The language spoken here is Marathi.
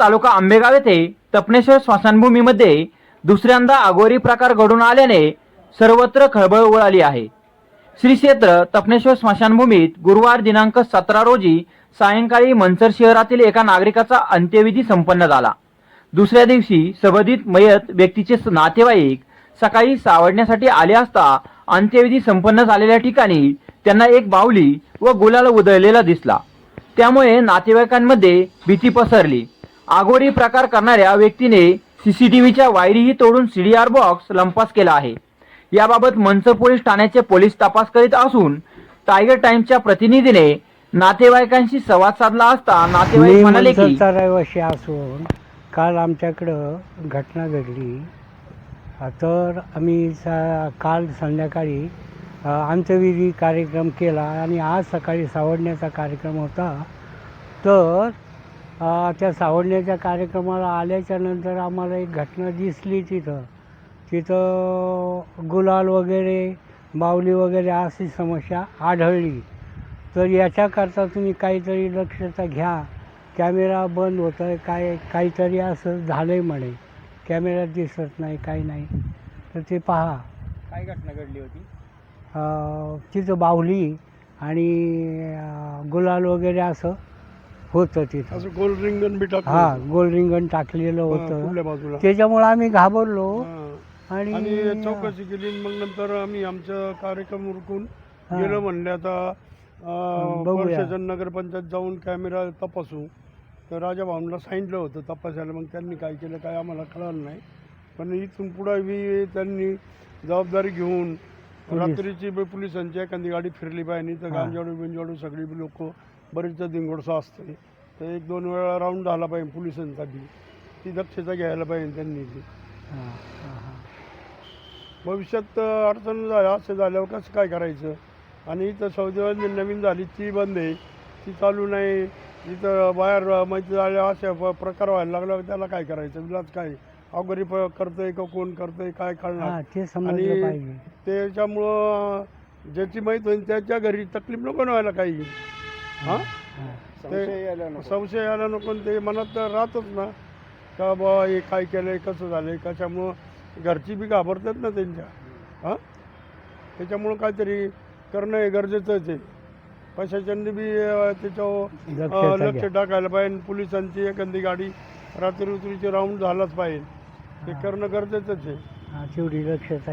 तालुका आंबेगाव येथे तपनेश्वर स्मशानभूमीमध्ये दुसऱ्यांदा आगोरी प्रकार घडून आल्याने सर्वत्र खळबळ उडाली आहे. श्री क्षेत्र तपनेश्वर स्मशानभूमीत गुरुवार दिनांक सतरा रोजी सायंकाळी मनसर शहरातील एका नागरिकाचा अंत्यविधी संपन्न झाला. दुसऱ्या दिवशी सबधित मयत व्यक्तीचे नातेवाईक सकाळी सावडण्यासाठी आले असता अंत्यविधी संपन्न झालेल्या ठिकाणी त्यांना एक बाहुली व गुलाल उधळलेला दिसला. त्यामुळे नातेवाईकांमध्ये भीती पसरली. आगोरी प्रकार करणाऱ्या व्यक्तीने सीसीटीव्हीच्या वायरीही तोडून सीडीआर बॉक्स लंपास केला आहे. याबाबत मंचर पोलीस ठाण्याचे पोलीस तपास करीत असून टायगर टाइम्सच्या प्रतिनिधीने नातेवाईकांशी संवाद साधला असता नातेवाईक म्हणाले की असून काल आमच्याकडं घटना घडली. तर आम्ही सा काल संध्याकाळी अंत्यविधी कार्यक्रम केला आणि आज सकाळी सावडण्याचा कार्यक्रम होता. तर त्या सावडण्याच्या कार्यक्रमाला आल्याच्यानंतर आम्हाला एक घटना दिसली तिथं. तिथं गुलाल वगैरे बावली वगैरे अशी समस्या आढळली. तर याच्याकरता तुम्ही काहीतरी दक्षता घ्या. कॅमेरा बंद होतं आहे काय काहीतरी असं झालं आहे म्हणे. कॅमेरा दिसत नाही काही नाही. तर ते पहा. काय घटना घडली होती? तिथं बाहुली आणि गुलाल वगैरे असं होतं तिथं असं गोल रिंगण बी टाकलं हा गोल रिंगण टाकलेलं हा, होतं बाजूला त्याच्यामुळं आम्ही घाबरलो. आणि आणि चौकशी केली मग नंतर आम्ही आमचा कार्यक्रम उरकून हा. गेलो म्हणले आता अं, बघूया. नगरपंचायत जाऊन कॅमेरा तपासू तर राजा भाऊंना सांगितलं होतं तपासायला मग त्यांनी काय केलं काय आम्हाला कळलं नाही पण इथून पुढे बी त्यांनी जबाबदारी घेऊन. रात्रीची बी पोलिसांची एखादी गाडी फिरली पाहिजे तर हा. गांजाडू बिंजाडू सगळी लोक बरेच दिंगोडसा असते. तर एक दोन वेळा राऊंड झाला पाहिजे पोलिसांसाठी. ती दक्षता घ्यायला पाहिजे त्यांनी ती. भविष्यात अडचण झाल्या असं झाल्यावर कसं काय करायचं? आणि इथं सौदेवानी नवीन झाली ती बंद आहे. ती चालू नाही. इथं बाहेर माहिती झाल्या अशा प्रकार व्हायला लागल्यावर त्याला काय करायचं? विलाज काय? अवघरी प करतंय का कोण करतंय काय हा कळणार ते समजलं आणि पाहिजे. त्याच्यामुळं ज्याची माहीत होईल त्याच्या घरी तकलीफ नको ना व्हायला काही. हां? हा. संशय यायला नको. संशय यायला नको आणि ते मनात तर राहतच ना. का बा हे काय केलंय कसं झालंय कशामुळं? घरची बी घाबरतात ना त्यांच्या. हां? त्याच्यामुळं काहीतरी करणं हे गरजेचंच आहे. प्रशासनाने बी अं, त्याच्यावर अं. लक्ष टाकायला पाहिजे. पोलिसांची एखादी गाडी रात्री उतरीची राऊंड झालाच पाहिजे. हे करणं गरजेचंच आहे. हा, तेवढी दक्षता